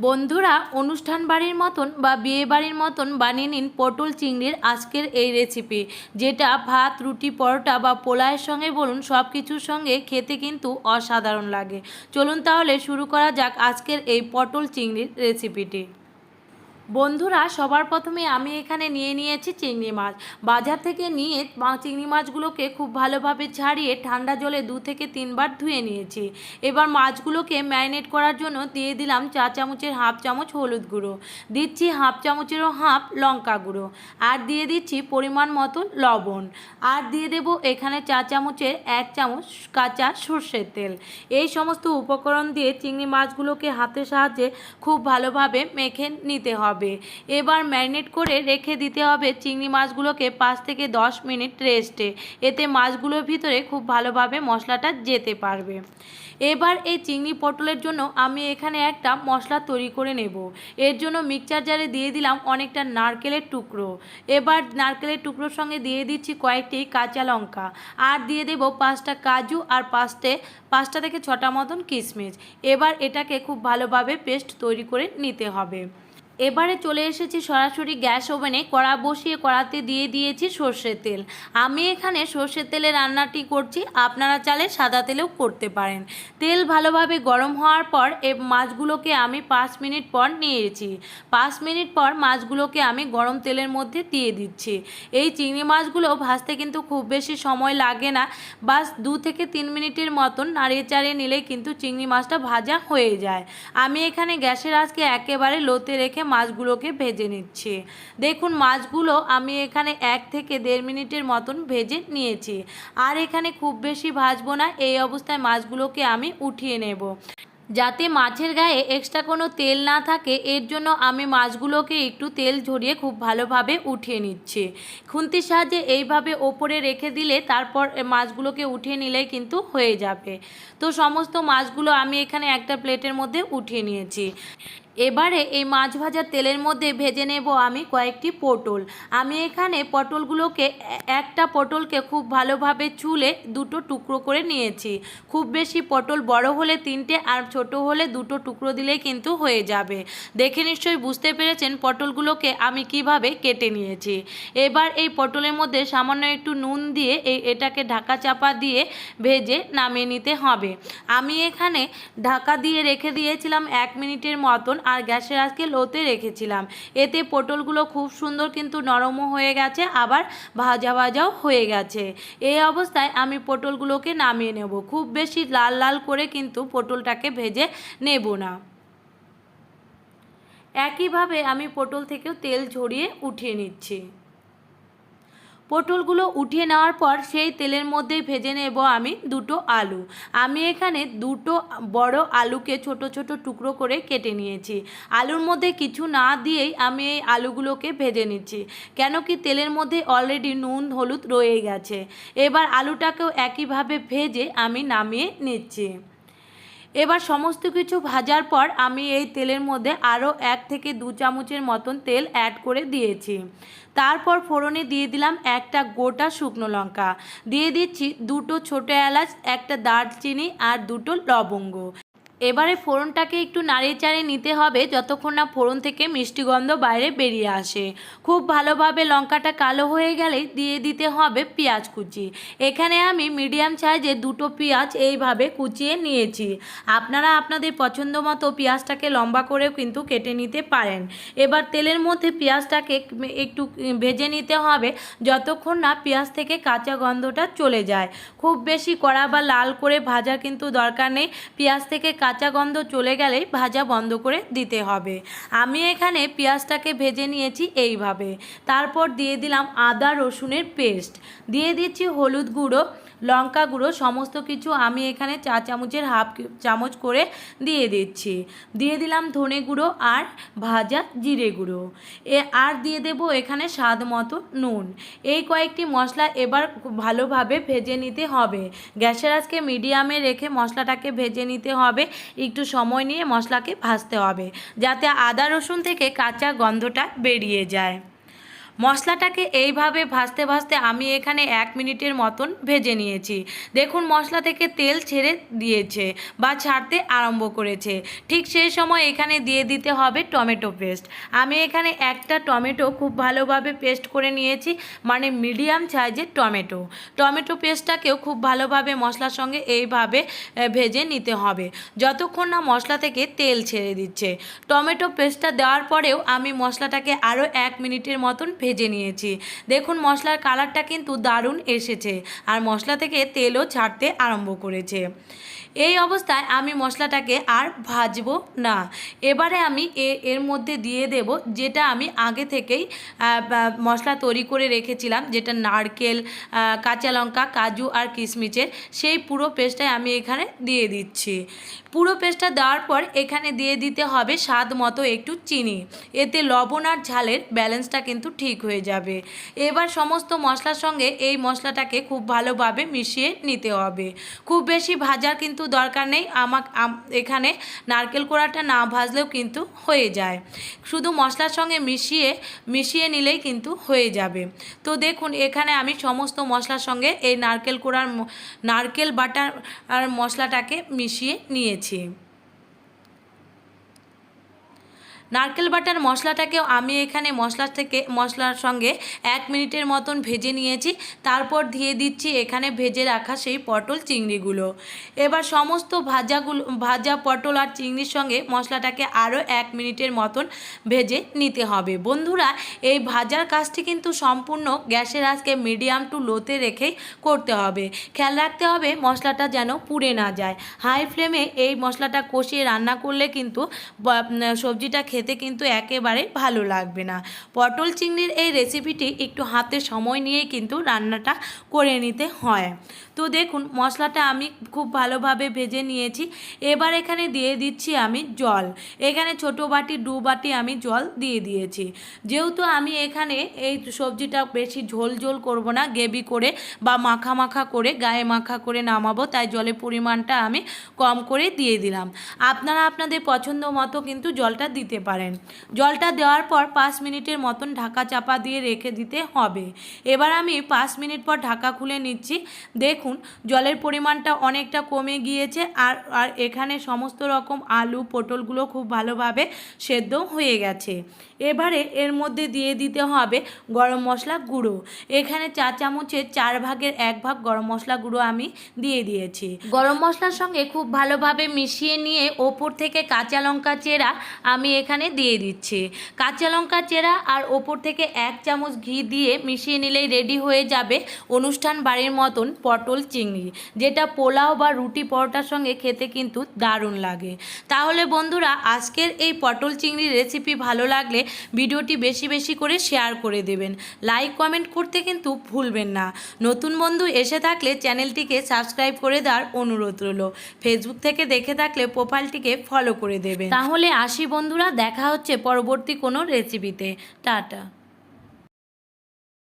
বন্ধুরা, অনুষ্ঠান বাড়ির মতন বা বিয়ে বাড়ির মতন বানিয়ে নিন পটল চিংড়ির আজকের এই রেসিপি যেটা ভাত, রুটি, পরোটা বা পোলায়ের সঙ্গে বলুন সব কিছুর সঙ্গে খেতে কিন্তু অসাধারণ লাগে। চলুন তাহলে শুরু করা যাক আজকের এই পটল চিংড়ির রেসিপিটি বন্ধুরা, সবার প্রথমে আমি এখানে নিয়ে নিয়েছি চিংড়ি মাছ। বাজার থেকে নিয়ে চিংড়ি মাছগুলোকে খুব ভালোভাবে ছাড়িয়ে ঠান্ডা জলে দু থেকে তিনবার ধুয়ে নিয়েছি। এবার মাছগুলোকে ম্যারিনেট করার জন্য দিয়ে দিলাম চা চামচের হাফ চামচ হলুদ গুঁড়ো। দিচ্ছি হাফ চামচেরও হাফ লঙ্কা গুঁড়ো। আর দিয়ে দিচ্ছি পরিমাণ মতো লবণ। আর দিয়ে দেব এখানে চা চামচের এক চামচ কাঁচা সর্ষের তেল। এই সমস্ত উপকরণ দিয়ে চিংড়ি মাছগুলোকে হাতের সাহায্যে খুব ভালোভাবে মেখে নিতে হবে। এবার ম্যারিনেট করে রেখে দিতে হবে চিংড়ি মাছগুলোকে পাঁচ থেকে দশ মিনিট রেস্টে। এতে মাছগুলোর ভিতরে খুব ভালোভাবে মশলাটা যেতে পারবে। এবার এই চিংড়ি পটলের জন্য আমি এখানে একটা মশলা তৈরি করে নেব। এর জন্য মিক্সচার জারে দিয়ে দিলাম অনেকটা নারকেলের টুকরো। এবার নারকেলের টুকরোর সঙ্গে দিয়ে দিচ্ছি কয়েকটি কাঁচা লঙ্কা। আর দিয়ে দেব পাঁচটা কাজু আর পাঁচটে, পাঁচটা থেকে ছটা মতন কিশমিশ এবার এটাকে খুব ভালোভাবে পেস্ট তৈরি করে নিতে হবে। এবারে চলে এসেছি সরাসরি গ্যাস ওভেনে, কড়া বসিয়ে কড়াতে দিয়ে দিয়েছি সর্ষের তেল। আমি এখানে সর্ষের তেলে রান্নাটি করছি, আপনারা চালে সাদা তেলেও করতে পারেন। তেল ভালোভাবে গরম হওয়ার পর এ মাছগুলোকে আমি পাঁচ মিনিট পর নিয়েছি। পাঁচ মিনিট পর মাছগুলোকে আমি গরম তেলের মধ্যে দিয়ে দিচ্ছি। এই চিংড়ি মাছগুলো ভাজতে কিন্তু খুব বেশি সময় লাগে না। বাস দু থেকে তিন মিনিটের মতন নাড়িয়ে চাড়িয়ে নিলে কিন্তু চিংড়ি মাছটা ভাজা হয়ে যায়। আমি এখানে গ্যাসের আজকে একেবারে লোতে রেখে মাছগুলোকে ভেজে নিচ্ছি। দেখুন, মাছগুলো আমি এখানে এক থেকে দেড় মিনিটের মতন ভেজে নিয়েছি। আর এখানে খুব বেশি ভাজবো না, এই অবস্থায় মাছগুলোকে আমি উঠিয়ে নেব। যাতে মাছের গায়ে এক্সট্রা কোনো তেল না থাকে, এর জন্য আমি মাছগুলোকে একটু তেল ঝরিয়ে খুব ভালোভাবে উঠিয়ে নিচ্ছি। খুন্তির সাহায্যে এইভাবে ওপরে রেখে দিলে তারপর মাছগুলোকে উঠিয়ে নিলেই কিন্তু হয়ে যাবে। তো সমস্ত মাছগুলো আমি এখানে একটা প্লেটের মধ্যে উঠিয়ে নিয়েছি। এবারে এই মাছ ভাজার তেলের মধ্যে ভেজে নেব আমি কয়েকটি পটল। আমি এখানে পটলগুলোকে একটা পটলকে খুব ভালোভাবে চুলে দুটো টুকরো করে নিয়েছি। খুব বেশি পটল বড় হলে তিনটে আর ছোট হলে দুটো টুকরো দিলেই কিন্তু হয়ে যাবে। দেখে নিশ্চয়ই বুঝতে পেরেছেন পটলগুলোকে আমি কীভাবে কেটে নিয়েছি। এবার এই পটলের মধ্যে সামান্য একটু নুন দিয়ে এই এটাকে ঢাকা চাপা দিয়ে ভেজে নামিয়ে নিতে হবে। আমি এখানে ঢাকা দিয়ে রেখে দিয়েছিলাম এক মিনিটের মতন। আর গ্যাসের আজকে লোতে রেখেছিলাম। এতে পটলগুলো খুব সুন্দর কিন্তু নরমও হয়ে গেছে, আবার ভাজা ভাজাও হয়ে গেছে। এই অবস্থায় আমি পটলগুলোকে নামিয়ে নেব। খুব বেশি লাল লাল করে কিন্তু পটলটাকে ভেজে নেব না। একইভাবে আমি পটল থেকেও তেল ঝরিয়ে উঠিয়ে নিচ্ছি। পটলগুলো উঠিয়ে নেওয়ার পর সেই তেলের মধ্যে ভেজে নেব আমি দুটো আলু। আমি এখানে দুটো বড় আলুকে ছোট ছোট টুকরো করে কেটে নিয়েছি। আলুর মধ্যে কিছু না দিয়েই আমি এই আলুগুলোকে ভেজে নিচ্ছি। কেন কি তেলের মধ্যে অলরেডি নুন, হলুদ রয়ে গেছে। এবার আলুটাকেও একইভাবে ভেজে আমি নামিয়ে নিচ্ছি। এবার সমস্ত কিছু ভাজার পর আমি এই তেলের মধ্যে আরও এক থেকে দু চামচের মতন তেল অ্যাড করে দিয়েছি। তারপর ফোড়নে দিয়ে দিলাম একটা গোটা শুকনো লঙ্কা। দিয়ে দিচ্ছি দুটো ছোটো এলাচ, একটা দারচিনি আর দুটো লবঙ্গ। এবারে ফোড়নটাকে একটু নাড়িয়ে চাড়িয়ে নিতে হবে যতক্ষণ না ফোড়ন থেকে মিষ্টি গন্ধ বাইরে বেরিয়ে আসে। খুব ভালোভাবে লঙ্কাটা কালো হয়ে গেলে দিয়ে দিতে হবে পেঁয়াজ কুচি। এখানে আমি মিডিয়াম সাইজে দুটো পেঁয়াজ এইভাবে কুচিয়ে নিয়েছি। আপনারা আপনাদের পছন্দ মতো পেঁয়াজটাকে লম্বা করেও কিন্তু কেটে নিতে পারেন। এবার তেলের মধ্যে পেঁয়াজটাকে একটু ভেজে নিতে হবে যতক্ষণ না পেঁয়াজ থেকে কাঁচা গন্ধটা চলে যায়। খুব বেশি কড়া বা লাল করে ভাজা কিন্তু দরকার নেই। পেঁয়াজ থেকে কাঁচা গন্ধ চলে গেলেই ভাজা বন্ধ করে দিতে হবে। আমি এখানে পেঁয়াজটাকে ভেজে নিয়েছি এইভাবে। তারপর দিয়ে দিলাম আদা রসুনের পেস্ট। দিয়ে দিচ্ছি হলুদ গুঁড়ো। লঙ্কা গুঁড়ো, সমস্ত কিছু আমি এখানে চা চামচের হাফ চামচ করে দিয়ে দিচ্ছি। দিয়ে দিলাম ধনে গুঁড়ো আর ভাজা জিরে গুঁড়ো। এ, আর দিয়ে দেব এখানে স্বাদ মতো নুন। এই কয়েকটি মশলা এবার ভালোভাবে ভেজে নিতে হবে। গ্যাসের আজকে মিডিয়ামে রেখে মশলাটাকে ভেজে নিতে হবে। একটু সময় নিয়ে মশলাকে ভাজতে হবে, যাতে আদা রসুন থেকে কাঁচা গন্ধটা বেরিয়ে যায়। মশলাটাকে এইভাবে ভাজতে ভাজতে আমি এখানে এক মিনিটের মতন ভেজে নিয়েছি। দেখুন মশলা থেকে তেল ছেড়ে দিয়েছে বা ছাড়তে আরম্ভ করেছে। ঠিক সেই সময় এখানে দিয়ে দিতে হবে টমেটো পেস্ট। আমি এখানে একটা টমেটো খুব ভালোভাবে পেস্ট করে নিয়েছি মানে মিডিয়াম সাইজের টমেটো। টমেটো পেস্টটাকেও খুব ভালোভাবে মশলার সঙ্গে এইভাবে ভেজে নিতে হবে। যতক্ষণ না মশলা থেকে তেল ছেড়ে দিচ্ছে। টমেটো পেস্টটা দেওয়ার পরেও আমি মশলাটাকে আরও এক মিনিটের মতন ভেজে নিয়েছি। দেখুন মশলার কালারটা কিন্তু দারুণ এসেছে আর মশলা থেকে তেলও ছাড়তে আরম্ভ করেছে। এই অবস্থায় আমি মশলাটাকে আর ভাজবো না। এবারে আমি এর মধ্যে দিয়ে দেব যেটা আমি আগে থেকেই মশলা তৈরি করে রেখেছিলাম, যেটা নারকেল কাঁচা লঙ্কা, কাজু আর কিশমিচের সেই পুরো পেস্টটাই আমি এখানে দিয়ে দিচ্ছি। পুরো পেস্টটা দেওয়ার পর এখানে দিয়ে দিতে হবে স্বাদ মতো একটু চিনি। এতে লবণ আর ঝালের ব্যালেন্সটা কিন্তু ঠিক হয়ে যাবে। এবার সমস্ত মশলার সঙ্গে এই মশলাটাকে খুব ভালোভাবে মিশিয়ে নিতে হবে। খুব বেশি ভাজার কিন্তু দরকার নেই। আমাক এখানে নারকেল কোড়াটা না ভাজলেও কিন্তু হয়ে যায়। শুধু মশলার সঙ্গে মিশিয়ে মিশিয়ে নিলেই কিন্তু হয়ে যাবে। তো দেখুন, এখানে আমি সমস্ত মশলার সঙ্গে এই নারকেল কোড়ার নারকেল বাটার আর মশলাটাকে মিশিয়ে নিয়েছি। 情。নারকেল বাটার মশলাটাকেও আমি এখানে মশলা থেকে, মশলার সঙ্গে এক মিনিটের মতন ভেজে নিয়েছি। তারপর দিয়ে দিচ্ছি এখানে ভেজে রাখা সেই পটল চিংড়িগুলো। এবার সমস্ত ভাজাগুলো, ভাজা পটল আর চিংড়ির সঙ্গে মশলাটাকে আরও এক মিনিটের মতন ভেজে নিতে হবে। বন্ধুরা, এই ভাজার কাজটি কিন্তু সম্পূর্ণ গ্যাসের আজকে মিডিয়াম টু লোতে রেখেই করতে হবে। খেয়াল রাখতে হবে মশলাটা যেন পুড়ে না যায়। হাই ফ্লেমে এই মশলাটা কষিয়ে রান্না করলে কিন্তু সবজিটা খেতে কিন্তু একেবারে ভালো লাগবে না। পটল চিংড়ির এই রেসিপিটি একটু হাতে সময় নিয়ে কিন্তু রান্নাটা করে নিতে হয়। তো দেখুন, মশলাটা আমি খুব ভালোভাবে ভেজে নিয়েছি। এবার এখানে দিয়ে দিচ্ছি আমি জল। এখানে ছোট বাটি, দু বাটি আমি জল দিয়ে দিয়েছি। যেহেতু আমি এখানে এই সবজিটা বেশি ঝোল ঝোল করব না, গ্রেভি করে বা মাখা মাখা করে, গায়ে মাখা করে নামাবো, তাই জলের পরিমাণটা আমি কম করে দিয়ে দিলাম। আপনারা আপনাদের পছন্দ মতো কিন্তু জলটা দিতে পারেন। জলটা দেওয়ার পর পাঁচ মিনিটের মতন ঢাকা চাপা দিয়ে রেখে দিতে হবে। এবার আমি পাঁচ মিনিট পর ঢাকা খুলে নিচ্ছি। দেখুন জলের পরিমাণটা অনেকটা কমে গিয়েছে আর আর এখানে সমস্ত রকম আলু, পটলগুলো খুব ভালোভাবে সেদ্ধ হয়ে গেছে। এবারে এর মধ্যে দিয়ে দিতে হবে গরম মশলা গুঁড়ো। এখানে চা চামচের চার ভাগের এক ভাগ গরম মশলা গুঁড়ো আমি দিয়ে দিয়েছি। গরম মশলার সঙ্গে খুব ভালোভাবে মিশিয়ে নিয়ে ওপর থেকে কাঁচা লঙ্কা চেরা আমি এখানে দিয়ে দিচ্ছি। কাঁচা লঙ্কা চেরা আর ওপর থেকে এক চামচ ঘি দিয়ে মিশিয়ে নিলেই রেডি হয়ে যাবে অনুষ্ঠান বাড়ির মতন পটল চিংড়ি, যেটা পোলাও বা রুটি পরোটার সঙ্গে খেতে কিন্তু দারুণ লাগে। তাহলে বন্ধুরা, আজকের এই পটল চিংড়ির রেসিপি ভালো লাগলে ভিডিওটি বেশি বেশি করে শেয়ার করে দেবেন। লাইক কমেন্ট করতে কিন্তু ভুলবেন না। নতুন বন্ধু এসে থাকলে চ্যানেলটিকে সাবস্ক্রাইব করে দেওয়ার অনুরোধ রইল। ফেসবুক থেকে দেখে থাকলে প্রোফাইলটিকে ফলো করে দেবেন। তাহলে আসি বন্ধুরা, দেখা হচ্ছে পরবর্তী কোনো রেসিপিতে টাটা।